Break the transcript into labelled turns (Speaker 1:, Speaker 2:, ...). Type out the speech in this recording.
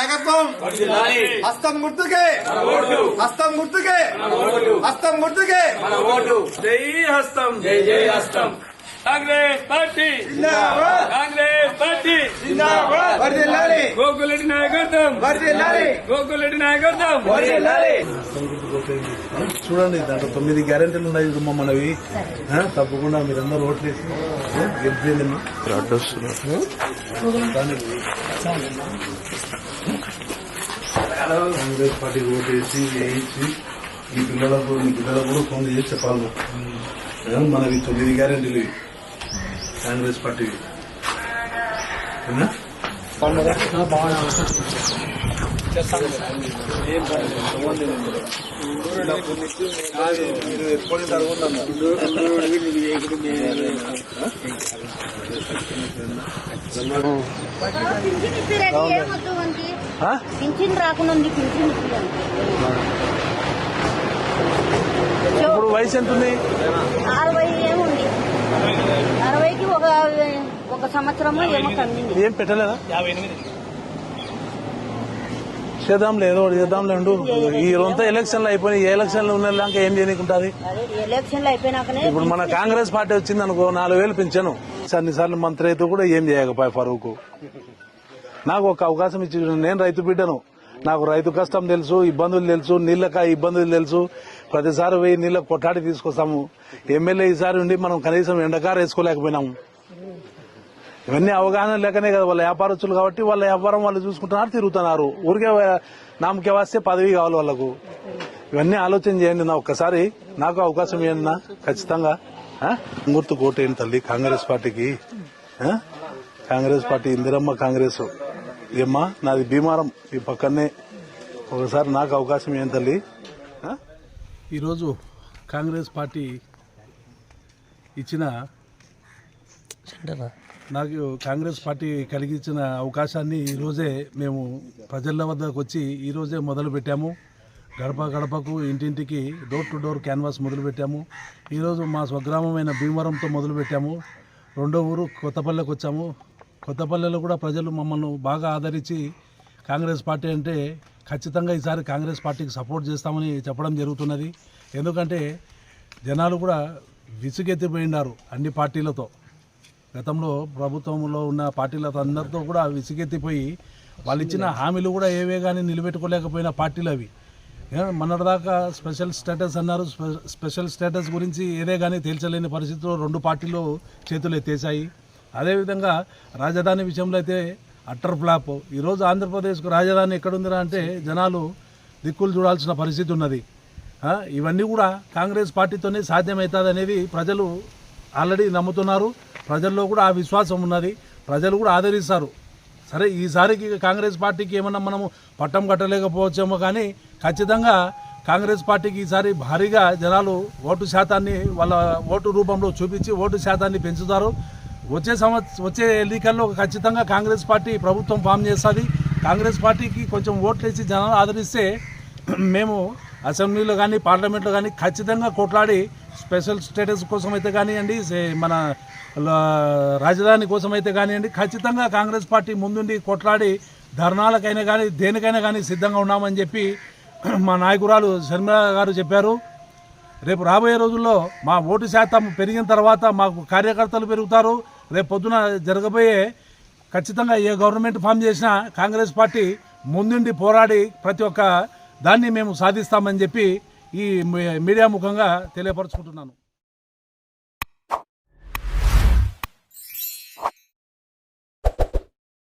Speaker 1: నాయకత్వం. హస్తం గుర్తుకే. హస్తం గుర్తుకే. హస్తం గుర్తుకే.
Speaker 2: జై హస్తం. జై జై హస్తం. Congress party.
Speaker 1: జిందాబాద్.
Speaker 2: Congress party. గోకులరెడ్డి నాయకత్వం. గోకులరెడ్డి నాయకత్వం.
Speaker 3: చూడండి దాంట్లో తొమ్మిది గ్యారెంటీలు ఉన్నాయి చూడమ్మా మనవి తప్పకుండా మీరందరూ గెలిచేయండి అమ్మా. దానికి కాంగ్రెస్ పార్టీ ఓటేసి వేయించి ఈ పిల్లలకు ఈ పిల్లలకు కూడా ఫోన్ చేసి చెప్పాలి. ఆ, మనవి తొమ్మిది గ్యారెంటీలు ఇవి. కాంగ్రెస్ పార్టీ మీరు
Speaker 4: పింఛన్ రాకుండా పింఛన్
Speaker 3: ఇప్పుడు వయసు ఎంత ఉంది
Speaker 4: అరవై ఏముంది? అరవైకి ఒక ఒక సంవత్సరము ఏమో
Speaker 3: ఏం పెట్టలేదా? చేద్దాంలే ఏదో ఒకటి చేద్దాంలే ఉండు. ఈ రొంత ఎలక్షన్లు అయిపోయినాయి ఏ ఎలక్షన్లు ఉన్నదాకా ఏం చేయనీకుంటుంది?
Speaker 4: అదే ఎలక్షన్లు అయిపోయినాకనే
Speaker 3: ఇప్పుడు మన కాంగ్రెస్ పార్టీ వచ్చింది అనుకో నాలుగు వేలు పెంచాను అన్నిసార్లు మంత్రి అయితే కూడా ఏం చేయకపోయా ఫరూక్? నాకు ఒక అవకాశం ఇచ్చి. నేను రైతు బిడ్డను. నాకు రైతు కష్టం తెలుసు ఇబ్బందులు తెలుసు నీళ్ళక ఇబ్బందులు తెలుసు. ప్రతిసారి వెయ్యి నీళ్ళకి కొట్టాడి తీసుకొస్తాము. ఎమ్మెల్యే ఈసారి ఉండి మనం కనీసం ఎండకార వేసుకోలేకపోయినాము. ఇవన్నీ అవగాహన లేకనే కదా వాళ్ళ వ్యాపారస్తులు కాబట్టి వాళ్ళ వ్యాపారం వాళ్ళు చూసుకుంటున్నారు తిరుగుతున్నారు. ఊరికే నామకే వస్తే పదవి కావాలి వాళ్ళకు. ఇవన్నీ ఆలోచన చేయండి నా ఒక్కసారి. నాకు అవకాశం ఇవ్వండి నా ఖచ్చితంగా? గుర్తు కోటేయండి తల్లి కాంగ్రెస్ పార్టీకి? Congress party Indiramma Congress. ఏమ్మా నాది భీమారం ఈ పక్కనే ఒకసారి నాకు అవకాశం ఇవ్వండి తల్లి? ఈరోజు కాంగ్రెస్ పార్టీ ఇచ్చిన నాకు కాంగ్రెస్ పార్టీ కలిగించిన అవకాశాన్ని ఈరోజే మేము ప్రజల వద్దకు వచ్చి ఈరోజే మొదలు పెట్టాము. గడప గడపకు ఇంటింటికి డోర్ టు డోర్ క్యాన్వాస్ మొదలుపెట్టాము ఈరోజు మా స్వగ్రామమైన భీమవరంతో మొదలుపెట్టాము రెండో ఊరు కొత్తపల్లెకు వచ్చాము. కొత్తపల్లెలో కూడా ప్రజలు మమ్మల్ని బాగా ఆదరించి కాంగ్రెస్ పార్టీ అంటే ఖచ్చితంగా ఈసారి కాంగ్రెస్ పార్టీకి సపోర్ట్ చేస్తామని చెప్పడం జరుగుతున్నది. ఎందుకంటే జనాలు కూడా విసుగెత్తిపోయినారు అన్ని పార్టీలతో. గతంలో ప్రభుత్వంలో ఉన్న పార్టీలతో అందరితో కూడా విసిగెత్తిపోయి వాళ్ళు ఇచ్చిన హామీలు కూడా ఏవే కానీ నిలబెట్టుకోలేకపోయిన పార్టీలు అవి. మొన్నటిదాకా స్పెషల్ స్టేటస్ అన్నారు. స్పె- స్పెషల్ స్టేటస్ గురించి ఏదే కానీ తేల్చలేని పరిస్థితిలో రెండు పార్టీలు చేతులు ఎత్తేసాయి అదేవిధంగా రాజధాని విషయంలో అయితే అట్టర్ ఫ్లాప్. ఈరోజు ఆంధ్రప్రదేశ్కు రాజధాని ఎక్కడుందిరా అంటే జనాలు దిక్కులు చూడాల్సిన పరిస్థితి ఉన్నది. ఇవన్నీ కూడా కాంగ్రెస్ పార్టీతోనే సాధ్యమవుతుంది అనేది ప్రజలు ఆల్రెడీ నమ్ముతున్నారు. ప్రజల్లో కూడా ఆ విశ్వాసం ఉన్నది. ప్రజలు కూడా ఆదరిస్తారు. సరే ఈసారికి కాంగ్రెస్ పార్టీకి ఏమన్నా మనము పట్టం కట్టలేకపోవచ్చేమో కానీ ఖచ్చితంగా కాంగ్రెస్ పార్టీకి ఈసారి భారీగా జనాలు ఓటు శాతాన్ని వాళ్ళ ఓటు రూపంలో చూపించి ఓటు శాతాన్ని పెంచుతారు. వచ్చే సంవత్సరం వచ్చే ఎన్నికల్లో ఖచ్చితంగా కాంగ్రెస్ పార్టీ ప్రభుత్వం ఫామ్ చేస్తుంది. కాంగ్రెస్ పార్టీకి కొంచెం ఓట్లు వేసి జనాలు ఆదరిస్తే మేము అసెంబ్లీలో కానీ పార్లమెంట్లో కానీ ఖచ్చితంగా కొట్లాడి స్పెషల్ స్టేటస్ కోసం అయితే కానివ్వండి సే- మన రాజధాని కోసం అయితే కానివ్వండి ఖచ్చితంగా కాంగ్రెస్ పార్టీ ముందుండి కొట్లాడి ధర్నాలకైనా కానీ దేనికైనా కానీ సిద్ధంగా ఉన్నామని చెప్పి మా నాయకురాలు శర్మిల గారు చెప్పారు. రేపు రాబోయే రోజుల్లో మా ఓటు శాతం పెరిగిన తర్వాత మాకు కార్యకర్తలు పెరుగుతారు. రేపు పొద్దున జరగబోయే ఖచ్చితంగా ఏ గవర్నమెంట్ ఫామ్ చేసినా కాంగ్రెస్ పార్టీ ముందుండి పోరాడి ప్రతి ఒక్క దాన్ని మేము సాధిస్తామని చెప్పి ఈ మీ- మీడియా ముఖంగా తెలియపరుచుకుంటున్నాను.